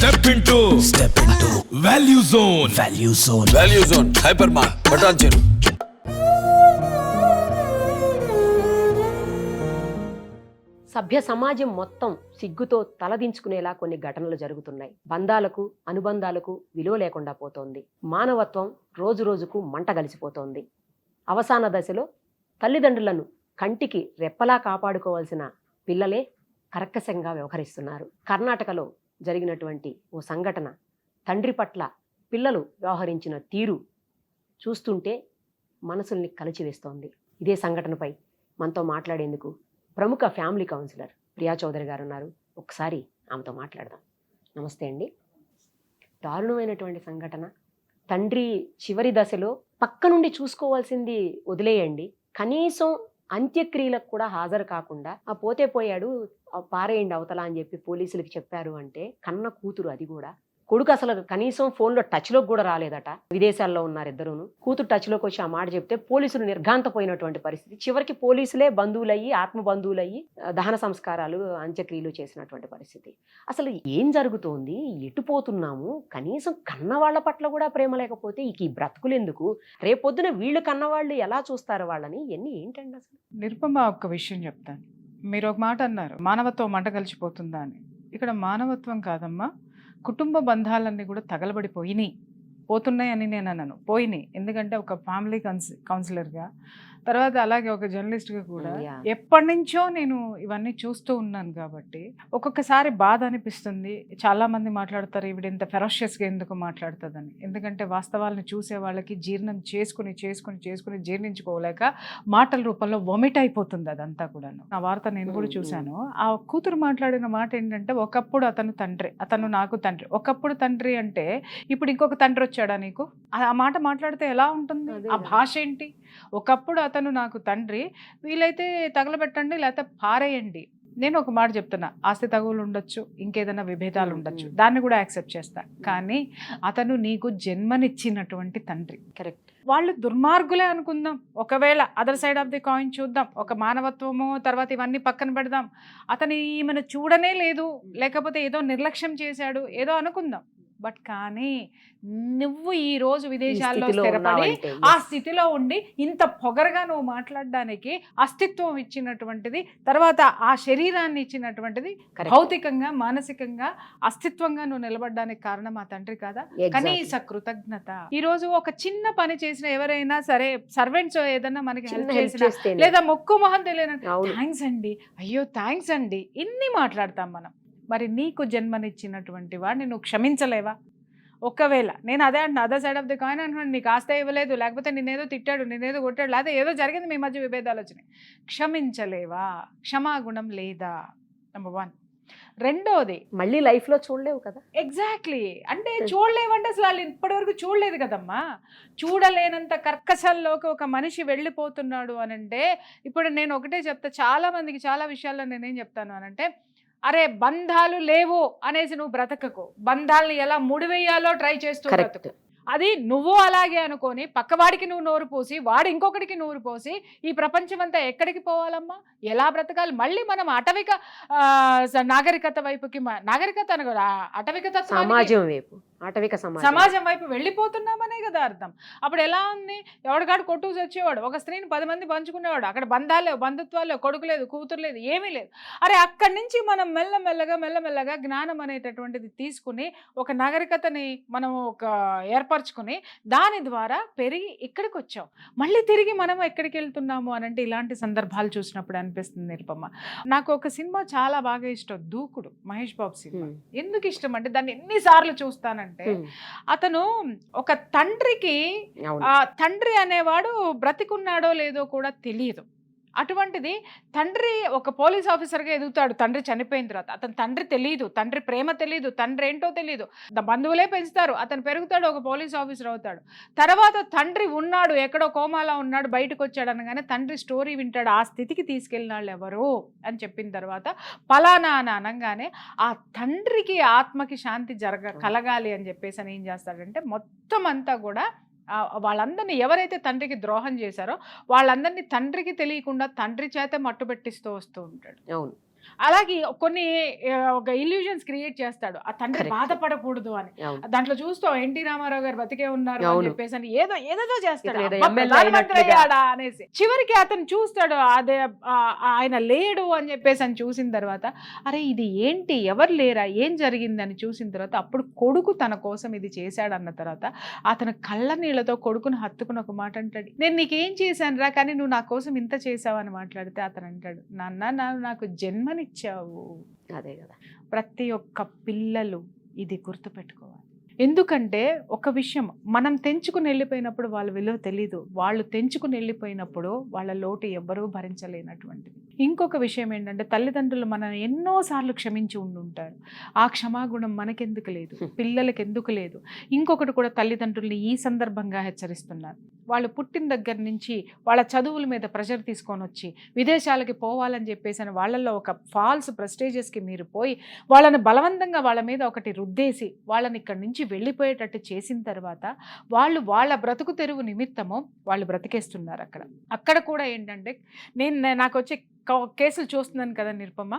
Step into step into value zone value zone value zone hyper mart బటాన్ చెరు సభ్య సమాజం మొత్తం సిగ్గుతో తలదించుకునేలా కొన్ని ఘటనలు జరుగుతున్నాయి. బంధాలకు అనుబంధాలకు విలువ లేకుండా పోతోంది. మానవత్వం రోజు రోజుకు మంట గలిసిపోతోంది అవసాన దశలో తల్లిదండ్రులను కంటికి రెప్పలా కాపాడుకోవాల్సిన పిల్లలే కర్కశంగా వ్యవహరిస్తున్నారు. కర్ణాటకలో జరిగినటువంటి ఓ సంఘటన. తండ్రి పట్ల పిల్లలు వ్యవహరించిన తీరు చూస్తుంటే మనసుల్ని కలిచివేస్తోంది. ఇదే సంఘటనపై మనతో మాట్లాడేందుకు ప్రముఖ ఫ్యామిలీ కౌన్సిలర్ ప్రియా చౌదరి గారు ఉన్నారు ఒకసారి ఆమెతో మాట్లాడదాం. నమస్తే అండి. దారుణమైనటువంటి సంఘటన. తండ్రి చివరి దశలో పక్క నుండి చూసుకోవాల్సింది వదిలేయండి. కనీసం అంత్యక్రియలకు కూడా హాజరు కాకుండా ఆ పోతే పోయాడు పారేయండి అవతల అని చెప్పి పోలీసులకు చెప్పారు అంటే కన్న కూతురు అది కూడా. కొడుకు అసలు కనీసం ఫోన్లో టచ్లోకి కూడా రాలేదట. విదేశాల్లో ఉన్నారు ఇద్దరును. కూతురు టచ్లోకి వచ్చి ఆ మాట చెప్తే పోలీసులు నిర్ఘాంతపోయినటువంటి పరిస్థితి. చివరికి పోలీసులే బంధువులయ్యి ఆత్మ బంధువులయ్యి దహన సంస్కారాలు అంత్యక్రియలు చేసినటువంటి పరిస్థితి. అసలు ఏం జరుగుతోంది? ఎటు పోతున్నాము? కనీసం కన్నవాళ్ళ పట్ల కూడా ప్రేమ లేకపోతే ఈ బ్రతుకులు ఎందుకు? రేపొద్దున వీళ్ళు కన్నవాళ్ళు ఎలా చూస్తారు వాళ్ళని? ఇవన్నీ ఏంటండి అసలు? నిరుపమ ఒక్క విషయం చెప్తాను. మీరు ఒక మాట అన్నారు మానవత్వం మంట కలిసిపోతుందా అని ఇక్కడ మానవత్వం కాదమ్మా కుటుంబ బంధాలన్నీ కూడా తగలబడిపోయినాయి పోతున్నాయి అని నేను అన్నాను పోయినాయి. ఎందుకంటే ఒక ఫ్యామిలీ కౌన్స్ కౌన్సిలర్గా తర్వాత అలాగే ఒక జర్నలిస్ట్గా కూడా. ఎప్పటి నుంచో నేను ఇవన్నీ చూస్తూ ఉన్నాను కాబట్టి ఒక్కొక్కసారి బాధ అనిపిస్తుంది. చాలా మంది మాట్లాడతారు ఈవిడ ఇంత ఫెరోషియస్గా ఎందుకు మాట్లాడుతుందని? ఎందుకంటే వాస్తవాలను చూసే వాళ్ళకి జీర్ణం చేసుకుని చేసుకుని చేసుకుని జీర్ణించుకోలేక మాటల రూపంలో వొమిట్ అయిపోతుంది అదంతా కూడాను. ఆ వార్త నేను కూడా చూశాను. ఆ కూతురు మాట్లాడిన మాట ఏంటంటే ఒకప్పుడు అతను తండ్రి అతను నాకు తండ్రి. ఒకప్పుడు తండ్రి అంటే ఇప్పుడు ఇంకొక తండ్రి వచ్చాడా నీకు? ఆ మాట మాట్లాడితే ఎలా ఉంటుంది? ఆ. భాష ఏంటి? ఒకప్పుడు అతను నాకు తండ్రి. వీలైతే తగలబెట్టండి లేకపోతే పారేయండి. నేను ఒక మాట చెప్తున్నా. ఆస్తి తగులు ఉండొచ్చు ఇంకేదైనా విభేదాలు ఉండొచ్చు. దాన్ని కూడా యాక్సెప్ట్ చేస్తా. కానీ అతను నీకు జన్మనిచ్చినటువంటి తండ్రి. కరెక్ట్. వాళ్ళు దుర్మార్గులే అనుకుందాం. ఒకవేళ other side of the coin చూద్దాం. ఒక మానవత్వము తర్వాత ఇవన్నీ పక్కన పెడదాం. అతని ఈమెను చూడనే లేదు. లేకపోతే ఏదో నిర్లక్ష్యం చేశాడు. ఏదో అనుకుందాం. బట్ కానీ నువ్వు ఈ రోజు విదేశాల్లో స్థిరపడి ఆ స్థితిలో ఉండి ఇంత పొగరగా నువ్వు మాట్లాడడానికి అస్తిత్వం ఇచ్చినటువంటిది తర్వాత ఆ శరీరాన్ని ఇచ్చినటువంటిది భౌతికంగా మానసికంగా అస్తిత్వంగా నువ్వు నిలబడడానికి కారణం ఆ తండ్రి కాదా? కనీస కృతజ్ఞత. ఈ రోజు ఒక చిన్న పని చేసిన ఎవరైనా సరే సర్వెంట్స్ ఏదైనా మనకి హెల్ప్ చేసిన లేదా మొక్కు మొహం తెలియని థ్యాంక్స్ అండి అయ్యో థ్యాంక్స్ అండి. ఇన్ని మాట్లాడతాం మనం. మరి నీకు జన్మనిచ్చినటువంటి వాడిని నువ్వు క్షమించలేవా? ఒకవేళ నేను అదే అంటున్నా other side of the coin అంటున్నాను నీకు ఆస్తి ఇవ్వలేదు లేకపోతే నిన్నేదో తిట్టాడు నిన్నేదో కొట్టాడు లేకపోతే ఏదో జరిగింది మీ మధ్య విభేదాలు వచ్చినాయి. క్షమించలేవా? క్షమాగుణం లేదా? నెంబర్ వన్ రెండోది మళ్ళీ లైఫ్లో చూడలేవు కదా. ఎగ్జాక్ట్లీ అంటే చూడలేవంటే అసలు వాళ్ళు ఇప్పటివరకు చూడలేదు కదమ్మా. చూడలేనంత కర్కశల్లోకి ఒక మనిషి వెళ్ళిపోతున్నాడు అని అంటే ఇప్పుడు నేను ఒకటే చెప్తా చాలా మందికి చాలా విషయాల్లో నేనేం చెప్తాను అని అంటే అరే బంధాలు లేవు అనేసి నువ్వు బ్రతకకు. బంధాలని ఎలా ముడివేయాలో ట్రై చేస్తూ బ్రతుకు. అది నువ్వు అలాగే అనుకొని పక్కవాడికి నువ్వు నోరు పోసి వాడు ఇంకొకటికి నోరు పోసి ఈ ప్రపంచం అంతా ఎక్కడికి పోవాలమ్మా? ఎలా బ్రతకాలి? మళ్ళీ మనం అటవిక నాగరికత వైపుకి నాగరికత అనగా అటవిక తత్వానికి- సమాజం వైపు ఆటవిక సమాజం. సమాజం వైపు వెళ్ళిపోతున్నామనే కదా అర్థం. అప్పుడు ఎలా ఉంది? ఎవడికాడు కొట్టుకు వచ్చేవాడు ఒక స్త్రీని పది మంది పంచుకునేవాడు? అక్కడ బంధాలు లేవు బంధుత్వాలు లేవు కొడుకు లేదు కూతురు లేదు ఏమీ లేదు. అరే అక్కడి నుంచి మనం మెల్లమెల్లగా మెల్లమెల్లగా జ్ఞానం అనేటటువంటిది తీసుకుని ఒక నాగరికతని మనం ఒక ఏర్పరచుకుని దాని ద్వారా పెరిగి ఇక్కడికి వచ్చాం మళ్ళీ తిరిగి మనం ఎక్కడికి వెళ్తున్నాము అని అంటే ఇలాంటి సందర్భాలు చూసినప్పుడు అనిపిస్తుంది నిరుపమ్మ నాకు ఒక సినిమా చాలా బాగా ఇష్టం దూకుడు మహేష్ బాబు సినిమా. ఎందుకు ఇష్టం అంటే దాన్ని ఎన్నిసార్లు చూస్తానంటే అతను ఒక తండ్రికి తండ్రి అనేవాడు బ్రతికున్నాడో లేదో కూడా తెలియదు. అటువంటిది తండ్రి ఒక పోలీస్ ఆఫీసర్గా ఎదుగుతాడు. తండ్రి చనిపోయిన తర్వాత. అతని తండ్రి తెలియదు తండ్రి ప్రేమ తెలియదు తండ్రి ఏంటో తెలియదు బంధువులే పెంచుతారు. అతను పెరుగుతాడు ఒక పోలీస్ ఆఫీసర్ అవుతాడు. తర్వాత తండ్రి ఉన్నాడు ఎక్కడో కోమాలో ఉన్నాడు బయటకు వచ్చాడు అనగానే తండ్రి స్టోరీ వింటాడు. ఆ స్థితికి తీసుకెళ్ళిన వాళ్ళు ఎవరు? అని చెప్పిన తర్వాత పలానా అని అనగానే ఆ తండ్రికి ఆత్మకి శాంతి జరగ కలగాలి అని చెప్పేసి అని ఏం చేస్తాడంటే మొత్తం అంతా కూడా వాళ్ళందరినీ ఎవరైతే తండ్రికి ద్రోహం చేశారో వాళ్ళందరినీ తండ్రికి తెలియకుండా తండ్రి చేత మట్టుబెట్టిస్తూ వస్తూ ఉంటాడు. అవును. అలాగే కొన్ని ఒక ఇల్యూజన్స్ క్రియేట్ చేస్తాడు. ఆ తండ్రి. బాధపడకూడదు అని. దాంట్లో చూస్తాం ఎన్టీ రామారావు గారు బతికే ఉన్నారు అని. చెప్పేసి అని ఏదో చేస్తాడు. ఏదో. అయ్యాడా అనేసి. చివరికి అతను చూస్తాడు అదే ఆయన లేడు అని చెప్పేసి అని చూసిన తర్వాత అరే ఇది ఏంటి? ఎవరు లేరా? ఏం జరిగిందని చూసిన తర్వాత అప్పుడు కొడుకు తన కోసం ఇది చేశాడు అన్న తర్వాత అతను కళ్ళ నీళ్ళతో కొడుకును హత్తుకుని ఒక మాట అంటాడు. నేను నీకేం చేశాను రా కానీ నువ్వు నా కోసం ఇంత చేసావు అని మాట్లాడితే అతను అంటాడు. నాన్న నాకు జన్మనిచ్చావు. అదే కదా. ప్రతి ఒక్క పిల్లలు ఇది గుర్తుపెట్టుకోవాలి. ఎందుకంటే ఒక విషయం మనం తెంచుకుని వెళ్ళిపోయినప్పుడు వాళ్ళ విలువ తెలీదు. వాళ్ళు తెంచుకుని వెళ్ళిపోయినప్పుడు వాళ్ళ లోటు ఎవ్వరూ భరించలేనటువంటిది. ఇంకొక విషయం ఏంటంటే తల్లిదండ్రులు మనం ఎన్నోసార్లు క్షమించి ఉండుంటారు. ఆ క్షమాగుణం మనకెందుకు లేదు? పిల్లలకి ఎందుకు లేదు? ఇంకొకటి కూడా తల్లిదండ్రుల్ని ఈ సందర్భంగా హెచ్చరిస్తున్నారు. వాళ్ళు పుట్టిన దగ్గర నుంచి వాళ్ళ చదువుల మీద ప్రెషర్ తీసుకొని వచ్చి విదేశాలకి పోవాలని చెప్పేసి అని వాళ్ళల్లో ఒక ఫాల్స్ ప్రెస్టేజెస్కి మీరు పోయి వాళ్ళని బలవంతంగా వాళ్ళ మీద ఒకటి రుద్దేసి వాళ్ళని ఇక్కడి నుంచి వెళ్ళిపోయేటట్టు చేసిన తర్వాత వాళ్ళు వాళ్ళ బ్రతుకు తెరువు నిమిత్తము వాళ్ళు బ్రతికేస్తున్నారు అక్కడ. అక్కడ కూడా ఏంటంటే నేను నాకు వచ్చే కేసులు చూస్తున్నాను కదా నిరుపమ్మ.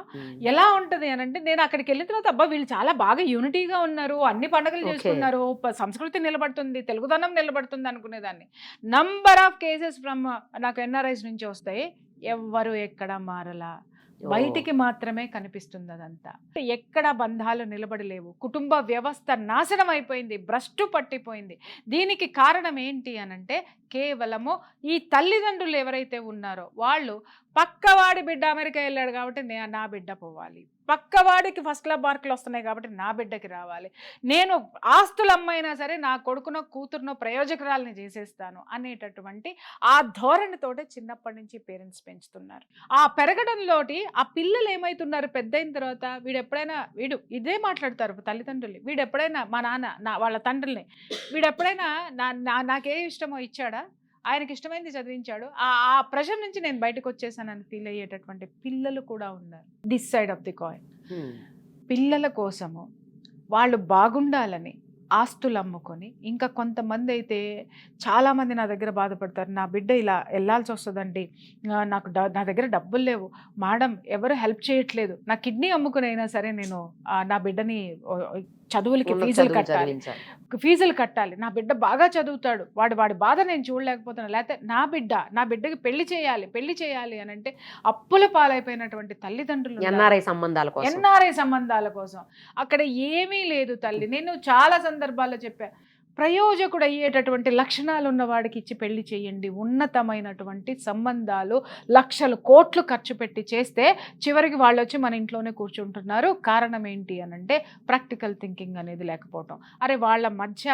ఎలా ఉంటది అని అంటే నేను అక్కడికి వెళ్ళిన తర్వాత అబ్బా వీళ్ళు చాలా బాగా యూనిటీగా ఉన్నారు అన్ని పండుగలు. చేసుకున్నారు సంస్కృతి నిలబడుతుంది తెలుగుదనం నిలబడుతుంది అనుకునేదాన్ని నంబర్ ఆఫ్ కేసెస్ ఫ్రమ్ నాకు ఎన్ఆర్ఐస్ నుంచి వస్తాయి ఎవ్వరు ఎక్కడ మారలా. బయటికి మాత్రమే కనిపిస్తుంది అదంతా ఎక్కడ బంధాలు నిలబడలేవు. కుటుంబ వ్యవస్థ నాశనం అయిపోయింది భ్రష్టు పట్టిపోయింది. దీనికి కారణం ఏంటి అనంటే కేవలము ఈ తల్లిదండ్రులు ఎవరైతే ఉన్నారో వాళ్ళు పక్కవాడి బిడ్డ అమెరికా వెళ్ళాడు కాబట్టి నే నా బిడ్డ పోవాలి. పక్కవాడికి ఫస్ట్ క్లాస్ మార్కులు వస్తున్నాయి కాబట్టి నా బిడ్డకి రావాలి. నేను ఆస్తులు అమ్మైనా సరే నా కొడుకునో కూతురునో ప్రయోజకురాలని చేసేస్తాను అనేటటువంటి ఆ ధోరణితోటే చిన్నప్పటి నుంచి పేరెంట్స్ పెంచుతున్నారు. ఆ పెరగడంలోటి ఆ పిల్లలు ఏమవుతున్నారు పెద్ద అయిన తర్వాత వీడు ఎప్పుడైనా వీడు ఇదే మాట్లాడతారు తల్లిదండ్రులు. వీడు ఎప్పుడైనా మా నాన్న నా వాళ్ళ తండ్రుల్ని వీడు ఎప్పుడైనా నా నా- నాకే ఇష్టమో ఇచ్చాడా? ఆయనకి ఇష్టమైంది చదివించాడు. ఆ ఆ ప్రెషర్ నుంచి నేను బయటకు వచ్చేసానని ఫీల్ అయ్యేటటువంటి పిల్లలు కూడా ఉన్నారు. This side of the coin. పిల్లల కోసము వాళ్ళు బాగుండాలని ఆస్తులు అమ్ముకొని ఇంకా కొంతమంది అయితే చాలామంది నా దగ్గర బాధపడతారు నా బిడ్డ ఇలా వెళ్ళాల్సి వస్తుందండి. నాకు నా దగ్గర డబ్బులు లేవు. మేడం ఎవరు హెల్ప్ చేయట్లేదు. నా కిడ్నీ అమ్ముకుని అయినా సరే నేను నా బిడ్డని చదువులకి ఫీజులు కట్టాలి. ఫీజులు కట్టాలి. నా బిడ్డ బాగా చదువుతాడు. వాడు వాడి బాధ నేను చూడలేకపోతున్నాను లేకపోతే నా బిడ్డ నా బిడ్డకి పెళ్ళి చేయాలి పెళ్ళి చేయాలి అని అంటే అప్పుల పాలైపోయినటువంటి తల్లిదండ్రులు. ఎన్ఆర్ఐ సంబంధాల కోసం. ఎన్ఆర్ఐ సంబంధాల కోసం. అక్కడ ఏమీ లేదు తల్లి. నేను చాలా సందర్భాల్లో చెప్పా ప్రయోజకుడు అయ్యేటటువంటి లక్షణాలు ఉన్న వాడికి ఇచ్చి పెళ్ళి చేయండి. ఉన్నతమైనటువంటి సంబంధాలు లక్షలు కోట్లు ఖర్చు పెట్టి చేస్తే చివరికి వాళ్ళు వచ్చి మన ఇంట్లోనే కూర్చుంటున్నారు. కారణం ఏంటి అని అంటే ప్రాక్టికల్ థింకింగ్ అనేది లేకపోవటం. అరే వాళ్ళ మధ్య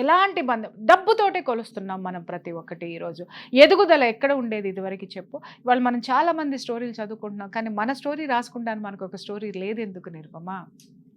ఎలాంటి బంధం డబ్బుతోటే కొలుస్తున్నాం మనం ప్రతి ఒక్కటి ఈరోజు. ఎదుగుదల ఎక్కడ ఉండేది ఇదివరకు చెప్పు. వాళ్ళు మనం చాలామంది స్టోరీలు చదువుకుంటున్నాం కానీ మన స్టోరీ రాసుకుంటాను మనకు ఒక స్టోరీ లేదు ఎందుకు నిర్మమా?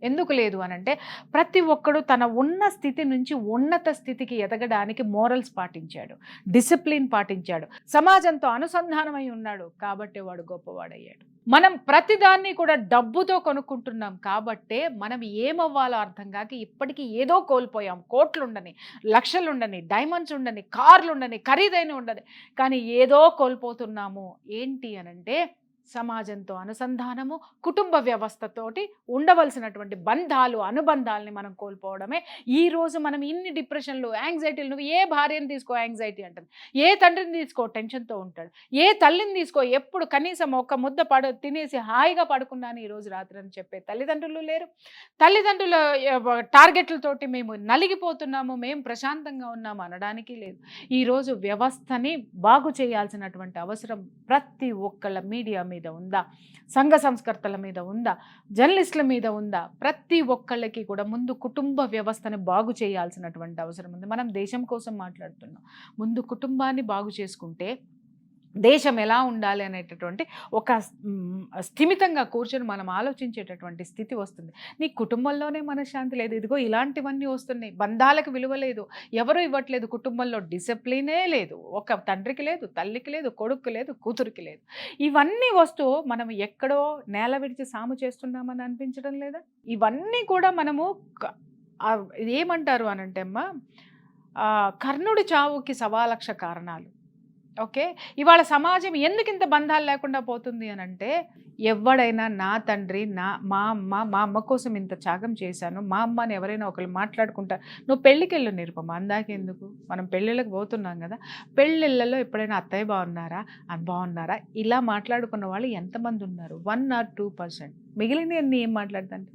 ఎందుకు లేదు అని అంటే ప్రతి ఒక్కడు తన ఉన్న స్థితి నుంచి ఉన్నత స్థితికి ఎదగడానికి మోరల్స్ పాటించాడు డిసిప్లిన్ పాటించాడు సమాజంతో అనుసంధానమై ఉన్నాడు కాబట్టి వాడు గొప్పవాడయ్యాడు. మనం ప్రతిదాన్ని కూడా డబ్బుతో కొనుక్కుంటున్నాం కాబట్టే మనం ఏమవ్వాలో అర్థం కాక ఇప్పటికీ ఏదో కోల్పోయాం. కోట్లు లక్షలుండని డైమండ్స్ ఉండని కార్లు ఉండని ఖరీదైన ఉండని కానీ ఏదో కోల్పోతున్నాము. ఏంటి అనంటే సమాజంతో అనుసంధానము కుటుంబ వ్యవస్థతోటి ఉండవలసినటువంటి బంధాలు అనుబంధాలని మనం కోల్పోవడమే. ఈరోజు మనం ఇన్ని డిప్రెషన్లు యాంగ్జైటీలు నువ్వు ఏ భార్యను తీసుకో యాంగ్జైటీ అంటుంది. ఏ తండ్రిని తీసుకో టెన్షన్తో ఉంటాడు. ఏ తల్లిని తీసుకో ఎప్పుడు కనీసం ఒక్క ముద్ద పడు తినేసి హాయిగా పడుకున్నాను ఈరోజు రాత్రి అని చెప్పే తల్లిదండ్రులు లేరు. తల్లిదండ్రుల టార్గెట్లతోటి మేము నలిగిపోతున్నాము మేము ప్రశాంతంగా ఉన్నాము అనడానికి లేదు. ఈరోజు వ్యవస్థని బాగు చేయాల్సినటువంటి అవసరం ప్రతి ఒక్కళ్ళ మీడియా మీద ఉందా? సంఘ సంస్కర్తల మీద ఉందా? జర్నలిస్టుల మీద ఉందా? ప్రతి ఒక్కళ్ళకి కూడా ముందు కుటుంబ వ్యవస్థని బాగు చేయాల్సినటువంటి అవసరం ఉంది. మనం దేశం కోసం మాట్లాడుతున్నాం. ముందు కుటుంబాన్ని బాగు చేసుకుంటే దేశం ఎలా ఉండాలి అనేటటువంటి ఒక స్థిమితంగా కూర్చొని మనం ఆలోచించేటటువంటి స్థితి వస్తుంది. నీ కుటుంబంలోనే మనశ్శాంతి లేదు. ఇదిగో ఇలాంటివన్నీ వస్తున్నాయి. బంధాలకు విలువ లేదు. ఎవరు ఇవ్వట్లేదు. కుటుంబంలో డిసిప్లినే లేదు. ఒక తండ్రికి లేదు తల్లికి లేదు కొడుకు లేదు కూతురికి లేదు. ఇవన్నీ వస్తూ మనం ఎక్కడో నేల విడిచి సాము చేస్తున్నామని అనిపించడం లేదా? ఇవన్నీ కూడా మనము ఏమంటారు అనంటే అమ్మా కర్ణుడి చావుకి సవాలక్ష కారణాలు. ఓకే? ఇవాళ సమాజం ఎందుకు ఇంత బంధాలు లేకుండా పోతుంది అని అంటే ఎవడైనా నా తండ్రి నా మా అమ్మ మా అమ్మ కోసం ఇంత త్యాగం చేశాను మా అమ్మని ఎవరైనా ఒకరు మాట్లాడుకుంటా నువ్వు పెళ్ళికెళ్ళు నిరుపమ్మ అందాకెందుకు? మనం పెళ్ళిళ్ళకి పోతున్నాం కదా పెళ్ళిళ్ళలో ఎప్పుడైనా అత్తయ్య బాగున్నారా? అని బాగున్నారా? ఇలా మాట్లాడుకున్న వాళ్ళు ఎంతమంది ఉన్నారు? One or two percent. మిగిలిన ఏం మాట్లాడతాంటే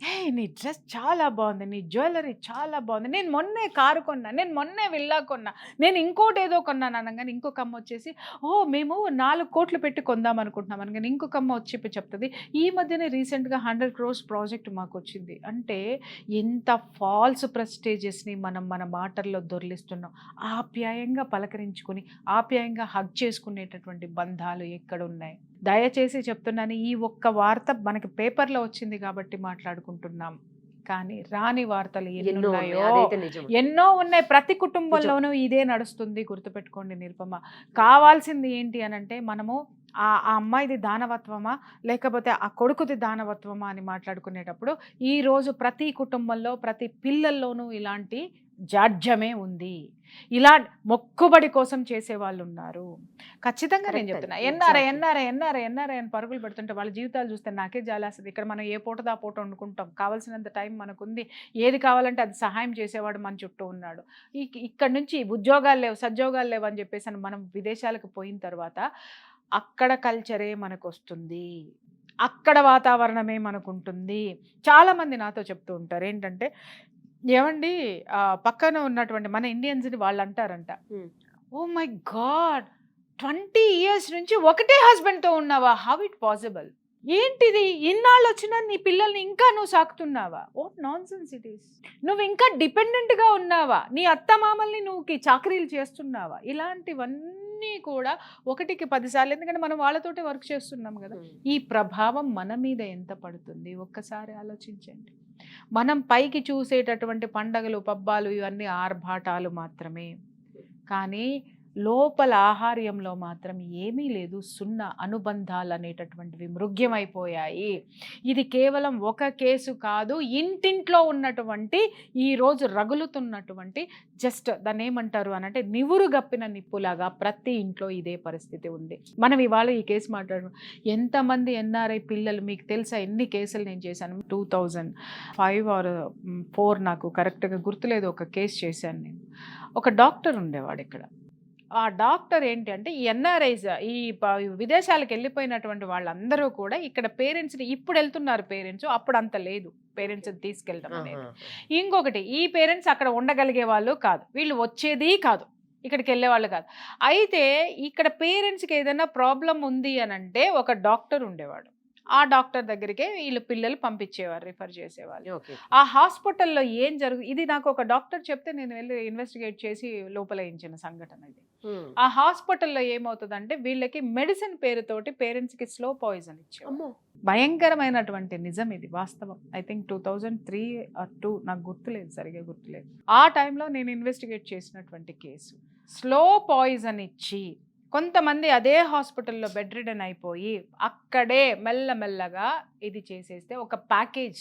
హే నీ డ్రెస్ చాలా బాగుంది నీ జ్యువెలరీ చాలా బాగుంది. నేను మొన్నే కారు కొన్నా నేను మొన్నే విల్లా కొన్నా. నేను ఇంకోటి ఏదో కొన్నాను అనగానే ఇంకొక అమ్మ వచ్చేసి ఓ మేము నాలుగు కోట్లు పెట్టి కొందాం అనుకుంటున్నాం. అనగానే ఇంకొక అమ్మ వచ్చి చెప్తుంది ఈ మధ్యనే రీసెంట్గా హండ్రెడ్ క్రోర్స్ ప్రాజెక్ట్ మాకు వచ్చింది. అంటే ఎంత ఫాల్స్ ప్రెస్టేజెస్ని మనం మన మాటల్లో దొర్లిస్తున్నాం. ఆప్యాయంగా పలకరించుకొని ఆప్యాయంగా హగ్ చేసుకునేటటువంటి బంధాలు ఎక్కడ ఉన్నాయి దయచేసి చెప్తున్నాను ఈ ఒక్క వార్త మనకి పేపర్లో వచ్చింది కాబట్టి మాట్లాడుకుంటున్నాం. కానీ రాని వార్తలు ఎన్ని ఎన్నో ఉన్నాయి. ప్రతి కుటుంబంలోనూ ఇదే నడుస్తుంది. గుర్తుపెట్టుకోండి నిరుపమ. కావాల్సింది ఏంటి అని అంటే మనము ఆ ఆ అమ్మాయిది దానవత్వమా? లేకపోతే ఆ కొడుకుది దానవత్వమా అని మాట్లాడుకునేటప్పుడు ఈ రోజు ప్రతి కుటుంబంలో ప్రతి పిల్లల్లోనూ ఇలాంటి జాడ్యమే ఉంది. ఇలా మొక్కుబడి కోసం చేసే వాళ్ళు ఉన్నారు ఖచ్చితంగా నేను చెప్తున్నా. Exactly. ఎన్ఆర్ఐ ఎన్ఆర్ఐ ఎన్ఆర్ఐ అని పరుగులు పెడుతుంటే వాళ్ళ జీవితాలు చూస్తే నాకే జాలేస్తుంది. ఇక్కడ మనం ఏ పూటదా ఆ పూట వండుకుంటాం. కావాల్సినంత టైం మనకుంది. ఏది కావాలంటే అది సహాయం చేసేవాడు మన చుట్టూ ఉన్నాడు. ఇక్- ఇక్కడ నుంచి ఉద్యోగాలు లేవు సద్యోగాలు లేవు అని చెప్పేసి అని మనం విదేశాలకు పోయిన తర్వాత అక్కడ కల్చరే మనకు వస్తుంది అక్కడ వాతావరణమే మనకు ఉంటుంది చాలామంది నాతో చెప్తూ ఉంటారు. ఏంటంటే ఏమండి? ఆ, పక్కన ఉన్నటువంటి మన ఇండియన్స్ని వాళ్ళు అంటారంట. Oh my god twenty years నుంచి ఒకటే హస్బెండ్తో ఉన్నావా? హౌ ఇట్ పాసిబుల్ ఏంటిది? ఇన్నాళ్ళు వచ్చినా నీ పిల్లల్ని ఇంకా నువ్వు సాకుతున్నావా? Oh nonsense it is నువ్వు ఇంకా డిపెండెంట్గా ఉన్నావా? నీ అత్త మామల్ని నువ్వు చాకరీలు చేస్తున్నావా? ఇలాంటివన్నీ కూడా ఒకటికి పదిసార్లు ఎందుకంటే మనం వాళ్ళతోటే వర్క్ చేస్తున్నాం కదా. ఈ ప్రభావం మన మీద ఎంత పడుతుంది? ఒక్కసారి ఆలోచించండి. మనం పైకి చూసేటటువంటి పండగలు పబ్బాలు ఇవన్నీ ఆర్భాటాలు మాత్రమే. కానీ లోపల ఆహార్యంలో మాత్రం ఏమీ లేదు. సున్నా అనుబంధాలు అనేటటువంటివి మృగ్యమైపోయాయి. ఇది కేవలం ఒక కేసు కాదు. ఇంటింట్లో ఉన్నటువంటి ఈరోజు రగులుతున్నటువంటి జస్ట్ దాన్ని ఏమంటారు అని అంటే నివురు గప్పిన నిప్పులాగా ప్రతి ఇంట్లో ఇదే పరిస్థితి ఉంది. మనం ఇవాళ ఈ కేసు మాట్లాడు ఎంతమంది ఎన్ఆర్ఐ పిల్లలు మీకు తెలుసా ఎన్ని కేసులు నేను చేశాను? Two thousand five or four నాకు కరెక్ట్గా గుర్తులేదు. ఒక కేసు చేశాను నేను. ఒక డాక్టర్ ఉండేవాడు ఇక్కడ. ఆ డాక్టర్ ఏంటి అంటే ఈ ఎన్ఆర్ఐస్ ఈ విదేశాలకు వెళ్ళిపోయినటువంటి వాళ్ళందరూ కూడా ఇక్కడ పేరెంట్స్ని ఇప్పుడు వెళ్తున్నారు పేరెంట్స్ అప్పుడు అంత లేదు పేరెంట్స్ తీసుకెళ్ళడం అనేది. ఇంకొకటి ఈ పేరెంట్స్ అక్కడ ఉండగలిగే వాళ్ళు కాదు వీళ్ళు వచ్చేది కాదు ఇక్కడికి వెళ్ళే వాళ్ళు కాదు. అయితే ఇక్కడ పేరెంట్స్కి ఏదైనా ప్రాబ్లం ఉంది అని అంటే ఒక డాక్టర్ ఉండేవాడు. ఆ డాక్టర్ దగ్గరికే వీళ్ళు పిల్లలు పంపించేవారు రిఫర్ చేసేవాళ్ళు. ఆ హాస్పిటల్లో ఏం జరుగు ఇది నాకు ఒక డాక్టర్ చెప్తే నేను వెళ్ళి ఇన్వెస్టిగేట్ చేసి లోపలేయించిన సంఘటన ఇది. ఆ హాస్పిటల్లో ఏమవుతుందంటే వీళ్ళకి మెడిసిన్ పేరుతోటి పేరెంట్స్కి స్లో పాయిజన్ అమ్మో! భయంకరమైనటువంటి నిజం ఇది వాస్తవం. I think two thousand three two నాకు గుర్తులేదు సరిగా గుర్తులేదు. ఆ టైంలో నేను ఇన్వెస్టిగేట్ చేసినటువంటి కేసు. స్లో పాయిజన్ ఇచ్చి కొంతమంది అదే హాస్పిటల్లో బెడ్ రిడన్ అయిపోయి అక్కడే మెల్లమెల్లగా ఇది చేసేస్తే ఒక ప్యాకేజ్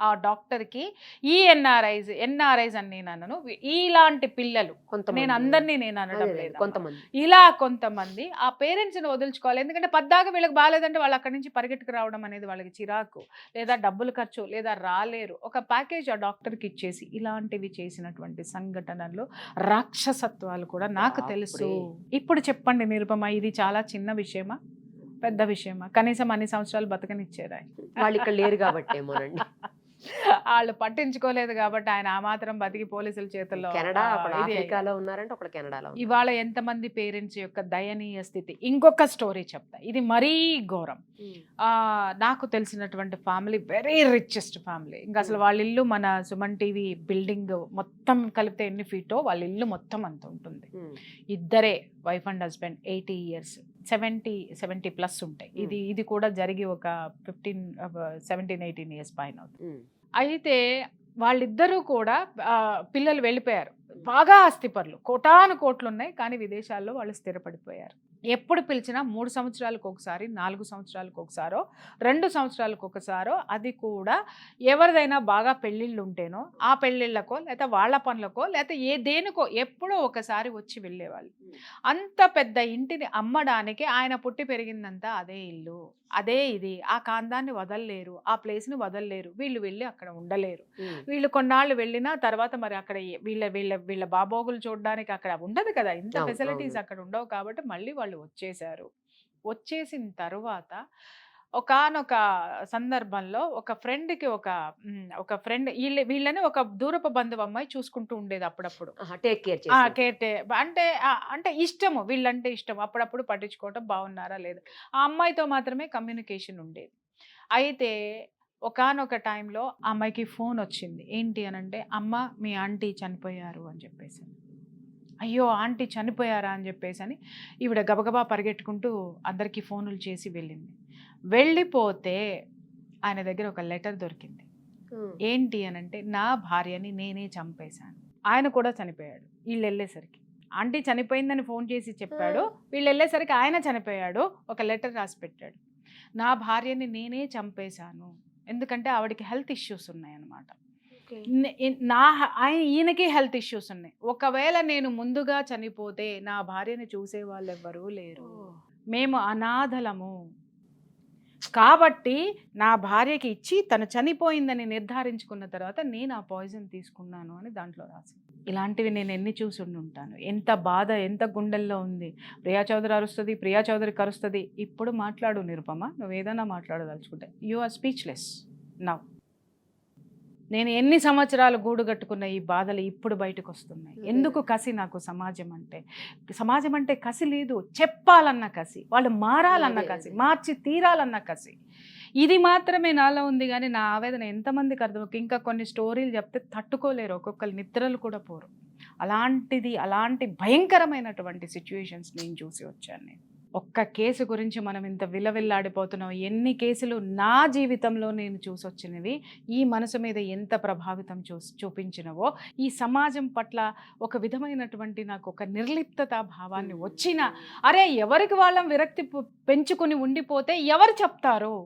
ఆ డాక్టర్కి ఈ ఎన్ఆర్ఐస్ ఎన్ఆర్ఐస్ అని నేను అనను. ఇలాంటి పిల్లలు నేను అందరినీ నేను అనడం లేదు కొంతమంది. ఇలా కొంతమంది ఆ పేరెంట్స్ని వదులుచుకోవాలి. ఎందుకంటే పద్దాక వీళ్ళకి బాగాలేదంటే వాళ్ళు అక్కడి నుంచి పరిగెట్టుకు రావడం అనేది వాళ్ళకి చిరాకు. లేదా డబ్బులు ఖర్చు లేదా రాలేరు. ఒక ప్యాకేజ్ ఆ డాక్టర్కి ఇచ్చేసి ఇలాంటివి చేసినటువంటి సంఘటనలు రాక్షసత్వాలు కూడా నాకు. తెలుసు. ఇప్పుడు చెప్పండి నిరుపమ ఇది చాలా చిన్న విషయమా? పెద్ద విషయమా? కనీసం అన్ని సంవత్సరాలు బతకనిచ్చేదా వాళ్ళు ఇక్కడ లేరు కాబట్టి ఏమోనండి వాళ్ళు పట్టించుకోలేదు కాబట్టి ఆయన ఆ మాత్రం బతికి పోలీసుల చేతుల్లో కెనడా ఉన్నారంటే ఒకడు కెనడాలో ఉన్నారు. ఇవాళ ఎంతమంది పేరెంట్స్ యొక్క దయనీయ స్థితి? ఇంకొక స్టోరీ చెప్తా. ఇది మరీ ఘోరం. నాకు తెలిసినటువంటి ఫ్యామిలీ వెరీ రిచెస్ట్ ఫ్యామిలీ. ఇంకా అసలు వాళ్ళ ఇల్లు మన సుమన్ టీవీ బిల్డింగ్ మొత్తం కలిపితే ఎన్ని ఫీటో వాళ్ళ ఇల్లు మొత్తం అంత ఉంటుంది. ఇద్దరే wife and husband eighty years. Seventy seventy plus ఉంటాయి. ఇది ఇది కూడా జరిగి ఒక ఫిఫ్టీన్ సెవెంటీన్ ఎయిటీన్ ఇయర్స్ పైన అవుతుంది. అయితే వాళ్ళిద్దరూ కూడా పిల్లలు వెళ్ళిపోయారు. బాగా ఆస్తిపరులు. కోటాను కోట్లు ఉన్నాయి కానీ విదేశాల్లో వాళ్ళు స్థిరపడిపోయారు. ఎప్పుడు పిలిచినా మూడు సంవత్సరాలకు ఒకసారి నాలుగు సంవత్సరాలకు ఒకసారో రెండు సంవత్సరాలకు ఒకసారో అది కూడా ఎవరిదైనా బాగా పెళ్ళిళ్ళు ఉంటేనో ఆ పెళ్ళిళ్ళకో లేకపోతే వాళ్ళ పనులకో లేకపోతే ఏ దేనికో ఎప్పుడో ఒకసారి వచ్చి వెళ్ళేవాళ్ళు. అంత పెద్ద ఇంటిని అమ్మడానికి ఆయన పుట్టి పెరిగిందంతా అదే ఇల్లు అదే ఇది. ఆ కాందాన్ని వదలలేరు ఆ ప్లేస్ని వదలలేరు. వీళ్ళు వెళ్ళి అక్కడ ఉండలేరు. వీళ్ళు కొన్నాళ్ళు వెళ్ళినా తర్వాత మరి అక్కడ వీళ్ళ వీళ్ళ వీళ్ళ బాబోగులు చూడడానికి అక్కడ ఉండదు కదా. ఇంత ఫెసిలిటీస్. అక్కడ ఉండవు కాబట్టి మళ్ళీ వాళ్ళు వచ్చేసారు. వచ్చేసిన తర్వాత ఒకానొక సందర్భంలో ఒక ఫ్రెండ్కి ఒక ఒక ఫ్రెండ్ వీళ్ళ వీళ్ళని ఒక దూరపు బంధువు అమ్మాయి చూసుకుంటూ ఉండేది అప్పుడప్పుడు. టేక్ కేర్ కేటే అంటే అంటే ఇష్టము. వీళ్ళంటే ఇష్టం అప్పుడప్పుడు పట్టించుకోవటం బాగున్నారా లేదు? ఆ అమ్మాయితో మాత్రమే కమ్యూనికేషన్ ఉండేది. అయితే ఒకానొక టైంలో ఆ అమ్మాయికి ఫోన్ వచ్చింది. ఏంటి అని అంటే అమ్మ మీ ఆంటీ చనిపోయారు అని చెప్పేసి. అయ్యో! ఆంటీ చనిపోయారా అని చెప్పేసి అని ఈవిడ గబగబా పరిగెట్టుకుంటూ అందరికీ ఫోనులు చేసి వెళ్ళింది. వెళ్ళిపోతే ఆయన దగ్గర ఒక లెటర్ దొరికింది. ఏంటి అని అంటే నా భార్యని నేనే చంపేశాను. ఆయన కూడా చనిపోయాడు. వీళ్ళు వెళ్ళేసరికి. ఆంటీ చనిపోయిందని ఫోన్ చేసి చెప్పాడు. వీళ్ళు వెళ్ళేసరికి ఆయన చనిపోయాడు. ఒక లెటర్ రాసి పెట్టాడు. నా భార్యని నేనే చంపేశాను. ఎందుకంటే ఆవిడకి హెల్త్ ఇష్యూస్ ఉన్నాయన్నమాట. నే- ఆయన ఈయనకి హెల్త్ ఇష్యూస్ ఉన్నాయి. ఒకవేళ నేను ముందుగా చనిపోతే నా భార్యని చూసే వాళ్ళు ఎవ్వరూ లేరు. మేము అనాథలము. కాబట్టి నా భార్యకి ఇచ్చి తను చనిపోయిందని నిర్ధారించుకున్న తర్వాత నేను ఆ పాయిజన్ తీసుకున్నాను అని దాంట్లో రాసి ఇలాంటివి నేను ఎన్ని చూసి ఉంటాను. ఎంత బాధ ఎంత గుండెల్లో ఉంది. ప్రియా చౌదరి అరుస్తుంది ప్రియా చౌదరి కరుస్తుంది. ఇప్పుడు మాట్లాడు నిరుపమ. నువ్వు ఏదైనా మాట్లాడదలుచుకుంటే. యు ఆర్ స్పీచ్లెస్ నవ్ నేను ఎన్ని సంవత్సరాలు గూడు కట్టుకున్న ఈ బాధలు ఇప్పుడు బయటకు వస్తున్నాయి ఎందుకు కసి నాకు సమాజం అంటే సమాజం అంటే కసి లేదు. చెప్పాలన్న కసి. వాళ్ళు మారాలన్న కసి. మార్చి తీరాలన్న కసి. ఇది మాత్రమే నాలో ఉంది కానీ నా ఆవేదన ఎంతమందికి అర్థం ఇంకా కొన్ని స్టోరీలు చెప్తే తట్టుకోలేరు. ఒక్కొక్కరు నిద్రలు కూడా పోరు. అలాంటిది అలాంటి భయంకరమైనటువంటి సిచ్యువేషన్స్ నేను చూసి వచ్చాను నేను. ఒక్క కేసు గురించి మనం ఇంత విలవిల్లాడిపోతున్నాం. ఎన్ని కేసులు నా జీవితంలో నేను చూసొచ్చినవి ఈ మనసు మీద ఎంత ప్రభావితం చూ చూపించినవో ఈ సమాజం పట్ల ఒక విధమైనటువంటి నాకు ఒక నిర్లిప్తత భావాన్ని వచ్చిన అరే ఎవరికి వాళ్ళం విరక్తి పెంచుకుని ఉండిపోతే ఎవరు చెప్తారు?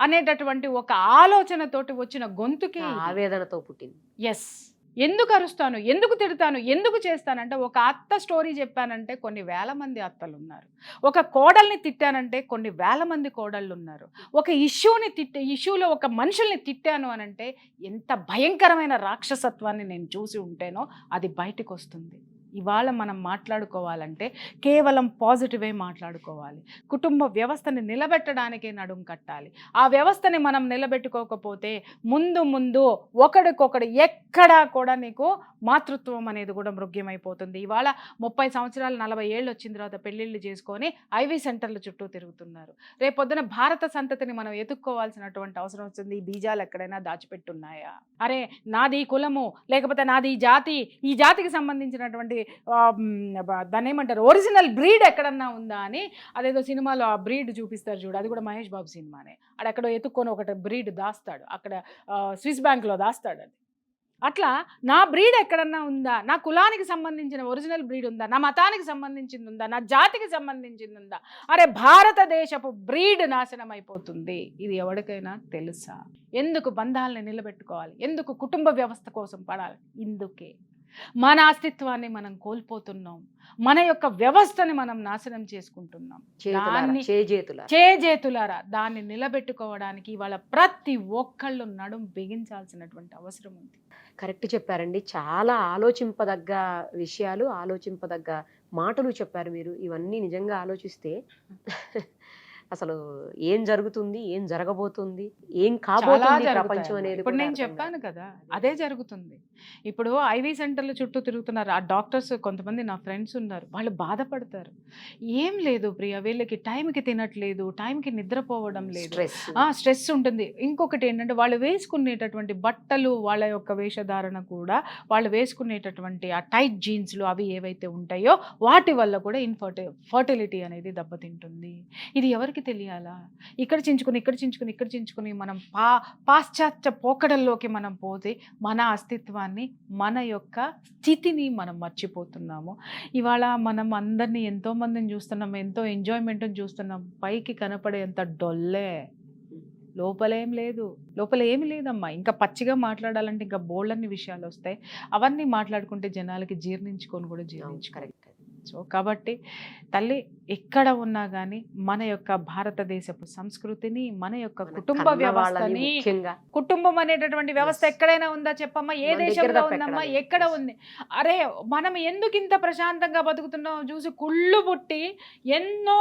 అనేటటువంటి ఒక ఆలోచనతోటి వచ్చిన గొంతుకి ఆవేదనతో పుట్టింది. ఎస్ ఎందుకు అరుస్తాను? ఎందుకు తిడతాను? ఎందుకు చేస్తానంటే ఒక అత్త స్టోరీ చెప్పానంటే కొన్ని వేల మంది అత్తలు ఉన్నారు ఒక కోడల్ని తిట్టానంటే కొన్ని వేల మంది కోడళ్ళు ఉన్నారు ఒక ఇష్యూని తిట్టే ఇష్యూలో ఒక మనుషుల్ని తిట్టాను అని అంటే ఎంత భయంకరమైన రాక్షసత్వాన్ని నేను చూసి ఉంటేనో అది బయటకు వస్తుంది ఇవాళ మనం మాట్లాడుకోవాలంటే కేవలం పాజిటివే మాట్లాడుకోవాలి. కుటుంబ వ్యవస్థని నిలబెట్టడానికే నడుం కట్టాలి. ఆ వ్యవస్థని మనం నిలబెట్టుకోకపోతే ముందు ముందు ఒకడికొకడు ఎక్కడా కూడా నీకు మాతృత్వం అనేది కూడా మృగ్యమైపోతుంది. ఇవాళ ముప్పై సంవత్సరాలు నలభై ఏళ్ళు వచ్చిన తర్వాత పెళ్ళిళ్ళు చేసుకొని ఐవీ సెంటర్ల చుట్టూ తిరుగుతున్నారు. రేపొద్దున భారత సంతతిని మనం ఎత్తుక్కోవాల్సినటువంటి అవసరం వస్తుంది. ఈ బీజాలు ఎక్కడైనా దాచిపెట్టున్నాయా? అరే నాది కులము లేకపోతే నాది ఈ జాతి ఈ జాతికి సంబంధించినటువంటి అది దాన్ని ఏమంటారు? ఒరిజినల్ బ్రీడ్ ఎక్కడన్నా ఉందా అని అదేదో సినిమాలో ఆ బ్రీడ్ చూపిస్తారు చూడు అది కూడా మహేష్ బాబు సినిమానే. అక్కడ ఎక్కడో ఎత్తుక్కొని ఒకటి బ్రీడ్ దాస్తాడు అక్కడ స్విస్ బ్యాంక్లో దాస్తాడు అది. అట్లా నా బ్రీడ్ ఎక్కడన్నా ఉందా? నా కులానికి సంబంధించిన ఒరిజినల్ బ్రీడ్ ఉందా? నా మతానికి సంబంధించింది ఉందా? నా జాతికి సంబంధించింది ఉందా? అరే భారతదేశపు బ్రీడ్ నాశనం అయిపోతుంది. ఇది ఎవరికైనా తెలుసా? ఎందుకు బంధాలని నిలబెట్టుకోవాలి? ఎందుకు కుటుంబ వ్యవస్థ కోసం పడాలి? ఇందుకే. మన అస్తిత్వాన్ని మనం కోల్పోతున్నాం. మన యొక్క వ్యవస్థని మనం నాశనం చేసుకుంటున్నాం. దాన్ని- చేజేతుల చేజేతులారా దాన్ని నిలబెట్టుకోవడానికి ఇవాళ ప్రతి ఒక్కళ్ళు నడుం బిగించాల్సినటువంటి అవసరం ఉంది. కరెక్ట్ చెప్పారండి. చాలా ఆలోచింపదగ్గ విషయాలు ఆలోచింపదగ్గ మాటలు చెప్పారు మీరు. ఇవన్నీ నిజంగా ఆలోచిస్తే అసలు ఏం జరుగుతుంది ఏం జరగబోతుంది ఏం కాబోతుంది ప్రపంచం. అనేది ఇప్పుడు నేను చెప్పాను కాదు. అదే జరుగుతుంది. ఇప్పుడు ఐవీ సెంటర్ల చుట్టూ తిరుగుతున్నారు ఆ డాక్టర్స్ కొంతమంది నా ఫ్రెండ్స్ ఉన్నారు వాళ్ళు బాధపడతారు. ఏం లేదు ప్రియ వీళ్ళకి టైంకి తినట్లేదు టైంకి నిద్రపోవడం లేదు. స్ట్రెస్ ఉంటుంది. ఇంకొకటి ఏంటంటే వాళ్ళు వేసుకునేటటువంటి బట్టలు వాళ్ళ యొక్క వేషధారణ కూడా వాళ్ళు వేసుకునేటటువంటి ఆ టైట్ జీన్స్లు అవి ఏవైతే ఉంటాయో వాటి వల్ల కూడా ఇన్ఫర్టి ఫర్టిలిటీ అనేది దెబ్బతింటుంది. ఇది ఎవరికి జనాలకి తెలియాలా? ఇక్కడ చించుకుని ఇక్కడ చించుకుని ఇక్కడ చించుకుని మనం పా పాశ్చాత్య పోకడల్లోకి మనం పోతే మన అస్తిత్వాన్ని మన యొక్క స్థితిని మనం మర్చిపోతున్నాము. ఇవాళ మనం అందరినీ ఎంతో మందిని చూస్తున్నాం ఎంతో ఎంజాయ్మెంట్ని చూస్తున్నాం. పైకి కనపడేంత డొల్లే. లోపలేం లేదు. లోపల ఏమి లేదమ్మా. ఇంకా పచ్చిగా మాట్లాడాలంటే ఇంకా బోల్డన్ని విషయాలు వస్తాయి. అవన్నీ మాట్లాడుకుంటే జనాలకి జీర్ణించుకొని కూడా జీర్ణించుకోరు కరెక్ట్. సో కాబట్టి తల్లి ఎక్కడ ఉన్నా కానీ మన యొక్క భారతదేశపు సంస్కృతిని మన యొక్క కుటుంబ వ్యవస్థని కుటుంబం అనేటటువంటి వ్యవస్థ. ఎక్కడైనా ఉందా చెప్పమ్మా? ఏ దేశంలో ఉందమ్మా? ఎక్కడ. ఉంది? అరే మనం ఎందుకు ఇంత ప్రశాంతంగా బతుకుతున్నాం చూసి కుళ్ళు పుట్టి ఎన్నో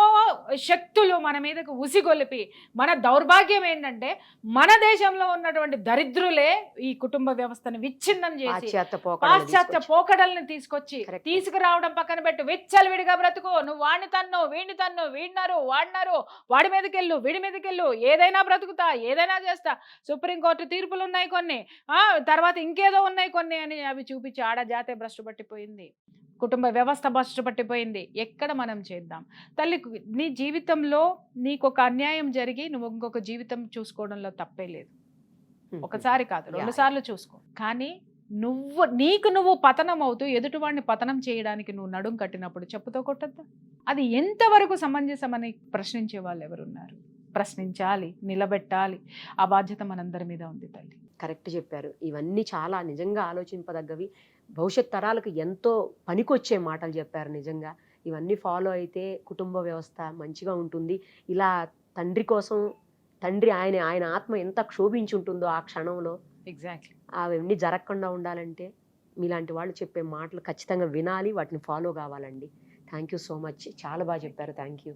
శక్తులు మన మీదకు ఉసిగొలిపి మన దౌర్భాగ్యం ఏంటంటే మన దేశంలో ఉన్నటువంటి దరిద్రులే ఈ కుటుంబ వ్యవస్థను విచ్ఛిన్నం చేసి పాశ్చాత్య పాశ్చాత్య పోకడలు పోకడల్ని తీసుకొచ్చి. తీసుకురావడం పక్కన పెట్టు. విచ్చలు విడిగా బ్రతుకు. నువ్వు వాడిని తన్ను. వీడిని తన్ను వీడినారు వాడినారు వాడి మీదకెళ్ళు వీడి మీదకెళ్ళు ఏదైనా బ్రతుకుతా ఏదైనా చేస్తా. సుప్రీంకోర్టు తీర్పులు ఉన్నాయి కొన్ని. ఆ తర్వాత ఇంకేదో ఉన్నాయి కొన్ని అని అవి చూపించి ఆడ జాతే భ్రష్టు పట్టిపోయింది. కుటుంబ వ్యవస్థ భ్రష్టు పట్టిపోయింది. ఎక్కడ మనం చేద్దాం? తల్లి నీ జీవితంలో నీకు ఒక అన్యాయం జరిగి నువ్వు ఇంకొక జీవితం చూసుకోవడంలో తప్పే లేదు. ఒకసారి కాదు రెండు. సార్లు చూసుకో. కానీ నువ్వు నీకు నువ్వు పతనం అవుతూ ఎదుటివాడిని పతనం చేయడానికి నువ్వు నడుం కట్టినప్పుడు చెప్పుతో కొట్టద్దా? అది ఎంతవరకు సమంజసమని ప్రశ్నించే వాళ్ళు ఎవరున్నారు? ప్రశ్నించాలి నిలబెట్టాలి. ఆ బాధ్యత మనందరి మీద ఉంది తల్లి. కరెక్ట్ చెప్పారు. ఇవన్నీ చాలా నిజంగా ఆలోచింపదగ్గవి. భవిష్యత్ తరాలకు ఎంతో పనికొచ్చే మాటలు చెప్పారు నిజంగా. ఇవన్నీ ఫాలో అయితే కుటుంబ వ్యవస్థ మంచిగా ఉంటుంది. ఇలా తండ్రి కోసం తండ్రి ఆయన ఆయన ఆత్మ ఎంత క్షోభించి ఉంటుందో ఆ క్షణంలో. ఎగ్జాక్ట్లీ అవన్నీ జరగకుండా ఉండాలంటే మీలాంటి వాళ్ళు చెప్పే మాటలు ఖచ్చితంగా వినాలి వాటిని ఫాలో కావాలండి. Thank you so much. చాలా బాగా చెప్పారు. Thank you